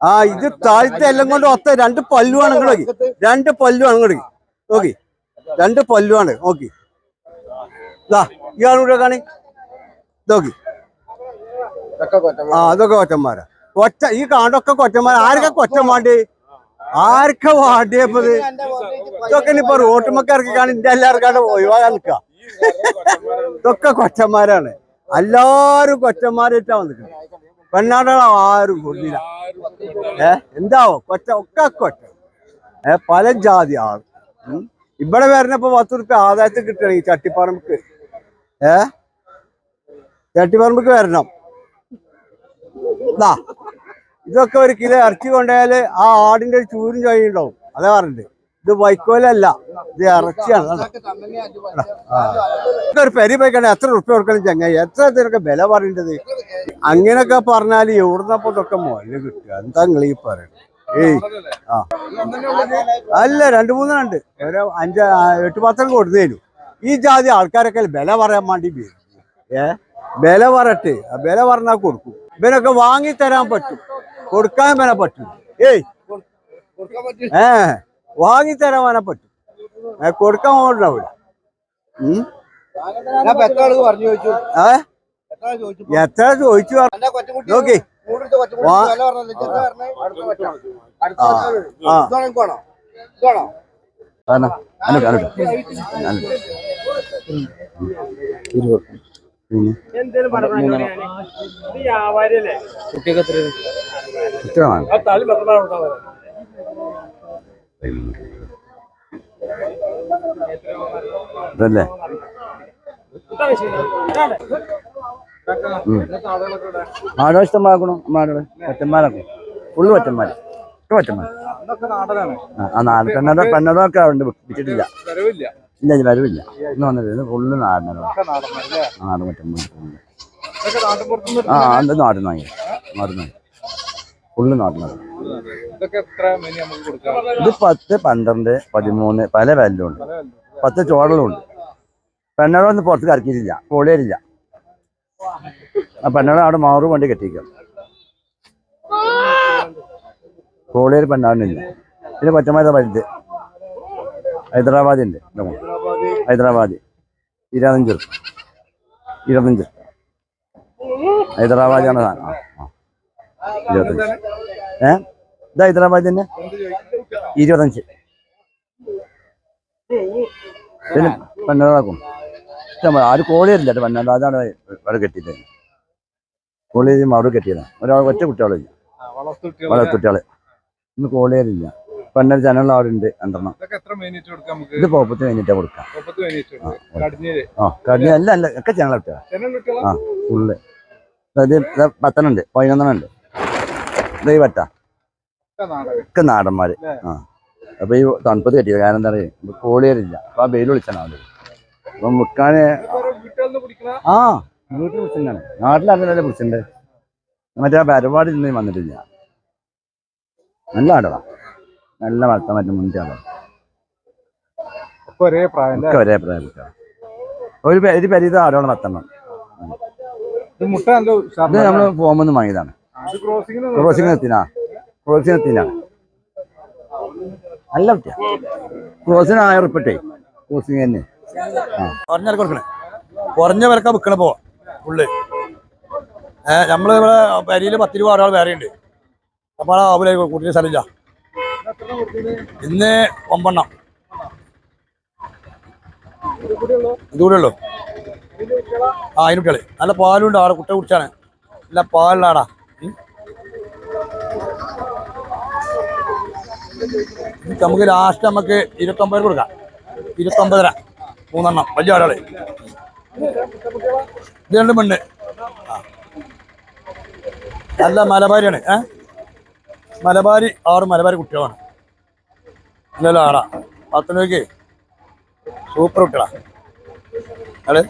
ആ ഇത് താഴത്തെ എല്ലാം കൊണ്ട് ഒത്ത രണ്ട് പല്ലുവാണ് നിങ്ങൾ നോക്കി. രണ്ട് പല്ലുവാണ് ഇങ്ങോട്ട് നോക്കി. രണ്ട് പല്ലുവാണ്. നോക്കി. ദാ കൂടെ കാണി. നോക്കി. ആ അതൊക്കെ കൊറ്റന്മാരാ കൊറ്റ ഈ കാണ്ടൊക്കെ കൊറ്റന്മാർ ആരൊക്കെ കൊറ്റം വേണ്ടി? ആർക്കെ വാണ്ടിയപ്പത് ഇത്? ഇതൊക്കെ ഇനിയിപ്പോ റോട്ടുമൊക്കെ കാണി. ഇന്റെ എല്ലാവർക്കാണ്ട് ഒഴിവാകാൻ നിൽക്ക. ഇതൊക്കെ കൊറ്റന്മാരാണ് എല്ലാരും കൊറ്റന്മാരായിട്ടാ വന്നിട്ടുണ്ട് പെണ്ണാടാണ് ആരും കൊണ്ടില്ല ഏ? എന്താവോ? കൊറ്റ ഒക്കെ കൊറ്റ. ഏ പല ജാതി ആൾ ഇവിടെ വരുന്നപ്പോ പത്ത് റുപ്യ ആദായത്തിൽ കിട്ടണം ഈ ചട്ടിപ്പറമ്പക്ക്. ഏ? ചട്ടിപ്പറമ്പക്ക് വരണം. ദാ ഇതൊക്കെ ഒരു കിലോ ഇറച്ചി കൊണ്ടുപോയാൽ ആ ആടിന്റെ ഒരു ചൂരും ചോയി ഉണ്ടാവും. അതേ പറഞ്ഞിട്ട് ഇത് വൈക്കോലല്ല ഇത് ഇറച്ചിയാണ്. കണ്ടോ? ഒരു പെരി പോയിക്കണ്ട എത്ര റുപ്യ കൊടുക്കണം ചങ്ങായി? എത്ര ഇതിനൊക്കെ വില പറയേണ്ടത്? അങ്ങനെയൊക്കെ പറഞ്ഞാൽ എവിടുന്നപ്പോ ഇതൊക്കെ മുതൽ കിട്ടുക? എന്താ നിങ്ങൾ ഈ പറയുന്നത് ഏയ് ആ. അല്ല രണ്ടു മൂന്നെണ്ണുണ്ട് ഒരു അഞ്ച് എട്ട് പത്തെണ്ണം കൊടുത്തു ഈ ജാതി ആൾക്കാരൊക്കെ വില പറയാൻ വേണ്ടി വരും. ഏ? വില പറട്ടെ വില പറഞ്ഞാൽ കൊടുക്കും. ഇവനൊക്കെ വാങ്ങി തരാൻ പറ്റും. കൊടുക്കാൻ വരെ പറ്റും. ഏയ്. ഏ വാങ്ങി തരാൻ വരെ പറ്റും. കൊടുക്കാൻ പോകണ്ടാവില്ല ഉം? ഞാൻ ഇപ്പൊ എത്ര ചോദിച്ചു നോക്കി. ഇതല്ലേ. ആടോ ഇഷ്ടമാക്കണം അമ്മാടോ ഫുള്ള് ഒറ്റന്മാർ ആ നാട് പെണ്ണട പെണ്ണടൊക്കെ ഉണ്ട് വിറ്റിട്ടില്ല ഇല്ല ഇല്ല വരവില്ല. ഇന്ന് വന്നില്ല. ഫുള്ള് നാടനോ. നാട് ഒറ്റന്മാർ ഫുള്ള് ആ അത് നാട് നായി. നാട് നായി. ഫുള്ള് നാടനാണ് ഇത് പത്ത് പന്ത്രണ്ട് പതിമൂന്ന് പല വാല്യൂ ഉണ്ട് പത്ത് ചോടലും ഉണ്ട്. പെണ്ണടൊന്നും പുറത്ത് കറക്കിയിട്ടില്ല. പൊളിയരില്ല ആ പെണ്ണട അവിടെ മാറു വണ്ടി കെട്ടിക്കും. പൊളിയൊരു പെണ്ണാടിനില്ല പിന്നെ പച്ചമാത വലുത് ഹൈദരാബാദ്. ഉണ്ട് ഹൈദരാബാദ് ഇരുപത്തഞ്ച്. ഇരുപത്തഞ്ച് ഹൈദരാബാദാണ് സാധനം. ഇരുപത്തഞ്ച്. ഏ? ഇത് ഹൈദരാബാദ് തന്നെ ഇരുപത്തഞ്ച്. പിന്നെ പെണ്ണാക്കും ഇഷ്ടംപോലെ ആരും കോളിയരില്ല കേട്ടോ. പെണ്ണാട് അതാണ് അവിടെ കെട്ടിയത്. കോളി അവിടെ കെട്ടിയതാണ് ഒരാൾ ഒറ്റ കുട്ടികളില്ല വളർത്തുട്ടികൾ ഇന്ന് കോളിയരില്ല പെണ്ണൊരു ജനങ്ങൾ അവിടെ ഉണ്ട്. രണ്ടെണ്ണം. ഇത് പോപ്പത്ത് കഴിഞ്ഞിട്ടാ കൊടുക്കാം. ആ കടിഞ്ഞ അല്ല അല്ല ഒക്കെ ജനങ്ങൾ കിട്ടുക ആ ഫുള്ള് പത്തനുണ്ട് പത്തെണ്ണം ഉണ്ട്. പതിനൊന്നെണ്ണം ഉണ്ട്. ഒക്കെ നാടന്മാര്. ആ. അപ്പൊ ഈ തണുപ്പത്ത് കെട്ടിയത്. കാരണം എന്താ പറയുക? കോളിയറില്ല അപ്പൊ ആ വെയിൽ വിളിച്ചാണ് അവിടെ. അപ്പൊ മുക്കാന് ആ വീട്ടിൽ വിളിച്ചിട്ടാണ് നാട്ടിലറിഞ്ഞല്ലേ പിടിച്ചിട്ടുണ്ട് മറ്റേ പരിപാടി ഇന്ന് വന്നിട്ടില്ല. നല്ല ആടടാ നല്ല വളർത്താൻ പറ്റും മുന്നേ ആടാ ഒരേ പ്രായം ഒരേ പ്രായം. ഒരു പെ- ഒരു പരിത ആടോളം പത്തെണ്ണം. ഇത് നമ്മൾ പോകുമ്പോൾ വാങ്ങിയതാണ്. ക്രോസിംഗ് എത്തിനാ? ക്രോസിംഗ് എത്തിനാണ് നല്ല കുട്ടിയാ. ക്രോസിന് ആയിരം ഉറുപ്പിട്ടേ ക്രോസിംഗ് തന്നെ. കുറഞ്ഞ കൊടുക്കണേ. കുറഞ്ഞ വിലക്കാ വിൽക്കണ പോ ഉള്ളു. ഏഹ് നമ്മൾ ഇവിടെ പരിയിൽ പത്ത് രൂപ ഒരാൾ വേറെ ഉണ്ട്. അപ്പൊ ആ ആവൂല കൂട്ടിയ സ്ഥലമില്ല. ഇന്ന് ഒമ്പെണ്ണം. ഇതുകൂടെ ഉള്ളു. ആ അതിന് കുട്ടികളെ. നല്ല പാലുണ്ട് ആടെ കുട്ട കുടിച്ചാണ്. നല്ല പാലിലാടാ. നമുക്ക് ലാസ്റ്റ് നമുക്ക് ഇരുപത്തൊമ്പത് കൊടുക്കാം. ഇരുപത്തൊമ്പതര. മൂന്നെണ്ണം. വലിയ ആടാൾ ഇത് രണ്ട് പെണ്ണ്. നല്ല മലബാരിയാണ്. ഏ? മലബാരി ആറ് മലബാരി കുട്ടികളാണ്. നല്ല ആടാ പത്ത് രൂപയ്ക്ക് സൂപ്പർ കുട്ടികളാ. അതെ